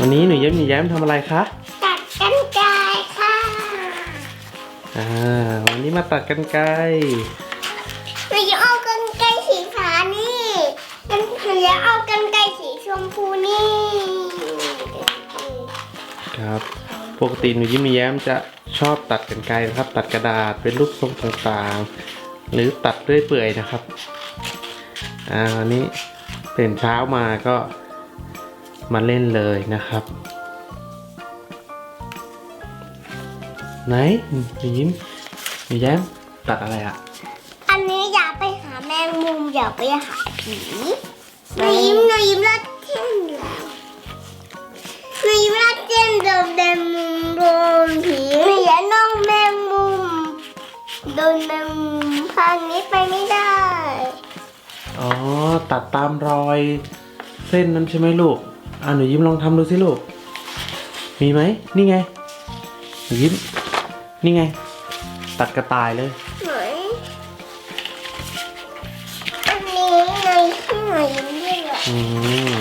วันนี้หนูยิ้มหนูแย้มทำอะไรคะตัดกันไกรค่ะอ่าวันนี้มาตัดกันไกลหนูจะเอากันไกรสีฟ้านี่หนูจะเอากันไกรสีชมพูนี่ครับปกติหนูยิ้มหนูแย้มจะชอบตัดกันไกลนะครับ ตัดกระดาษเป็นรูปทรงต่างๆ หรือตัดเรื่อยเปื่อยนะครับอ่าวันนี้ตื่นเช้ามาก็ มาเล่นเลยนะครับ ไหนหนูยิ้มหนูแย้มตัดอะไรอะอันนี้อยากไปหาแมงมุมอยากไปหาผีหนูยิ้มหนูยิ้มรัดเช่นแล้วหนูยิ้มรัดเช่นโดนแมงมุมโดนผีหนูอยากน้องแมงมุมโดนแมงมุมทางนี้ไปไม่ได้ อ๋อ ตัดตามรอย เส้นนั้นใช่ไหมลูก อ่าหนูยิ้มลองทำดูสิลูก มีไหม นี่ไง หนูยิ้ม นี่ไง ตัดกระต่ายเลยไหนอันนี้ในที่หนูยิ้มด้วยเหรออืม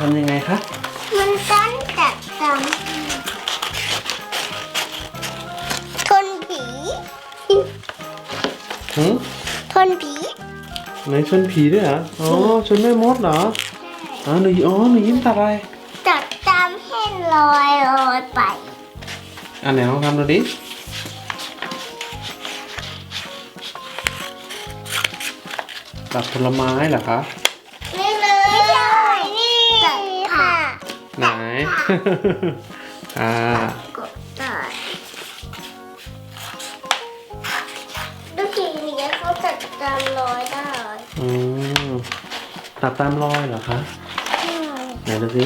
ทำยังไงคะมันต้นจัดตามทนผีหืมทนผีไหนชนผีด้วยเหรอ อ๋อชนแม่มดเหรออ๋อหนูอ๋อหนูยิ้มตัดอะไรจัดตามให้ลอยลอยไป อันไหนลองทำดูดิตัดผลไม้เหรอคะ อ่ากดได้ดูทีนี้เขาจัดตามรอยได้อืมตัดตามรอยเหรอคะ ไหนดูสิ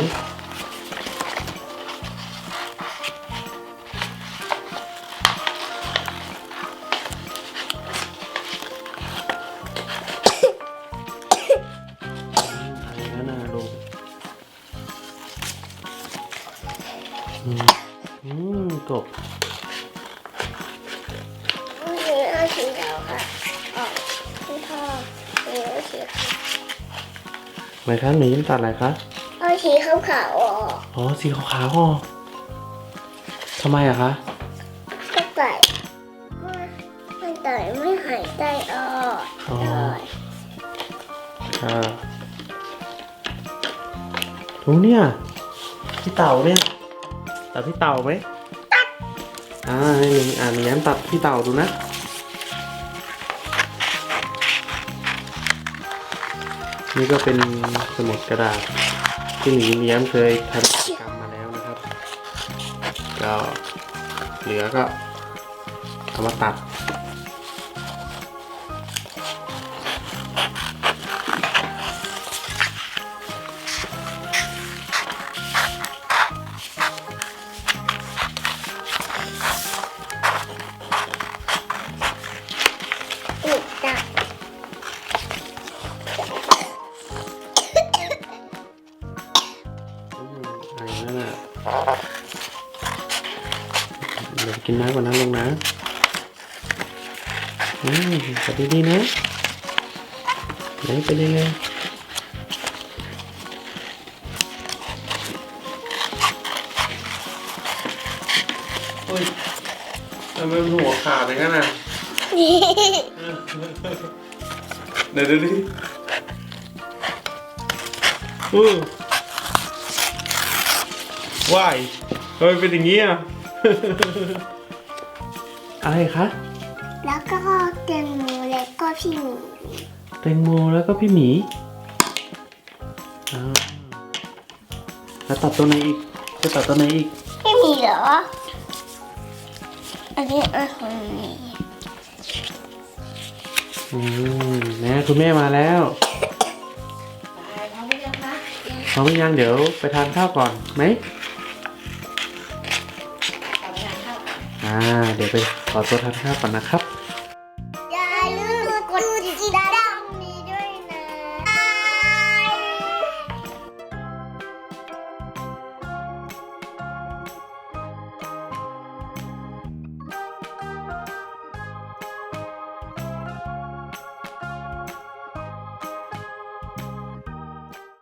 นี่เอาสีขาวค่ะออกที่พ่อนี่เอาสีขาวไหนคะหนูยิ้มตัดอะไรคะเอาสีขาวขาวๆออกอ๋อสีขาวๆอ๋อทำไมอะคะก็ใส่ไม่ใส่ไม่หายใจออกอ๋อได้อ่าดูเนี่ยพี่เต่าเนี่ยตัดพี่เต่าไหมตัดอ่าให้หนึ่งอ่านแย้มตัดพี่เต่าดูนะ นี่ก็เป็นสมุดกระดาษที่หนีเมียมเคยทำกิจกรรมมาแล้วนะครับ ก็เหลือก็เอามาตัด อะไรนั่นน่ะเดี๋ยวกินน้ำก่อนนะลงนะอืมจับดีๆนะไหนเป็นยังไงโอ้ยทำไมมันหัวขาดอย่างนั้นน่ะเดี๋ยวดูดิอือ ว้ายทำไมเป็นอย่างนี้อะ อะไรคะ แล้วก็เตียงหมูแล้วก็พี่หมูแตงโมแล้วก็พี่หมีอ่าแล้วตัดตัวไหนอีก จะตัดตัวไหนอีกไม่มีเหรอ อันนี้อันของนี้อืมนะคุณแม่มาแล้วพร้อมหรือยังเดี๋ยวไปทานข้าวก่อนไหม่า เดี๋ยวไปขอตัวทานข้าวก่อนนะครับ อย่าลืมกดติดตาม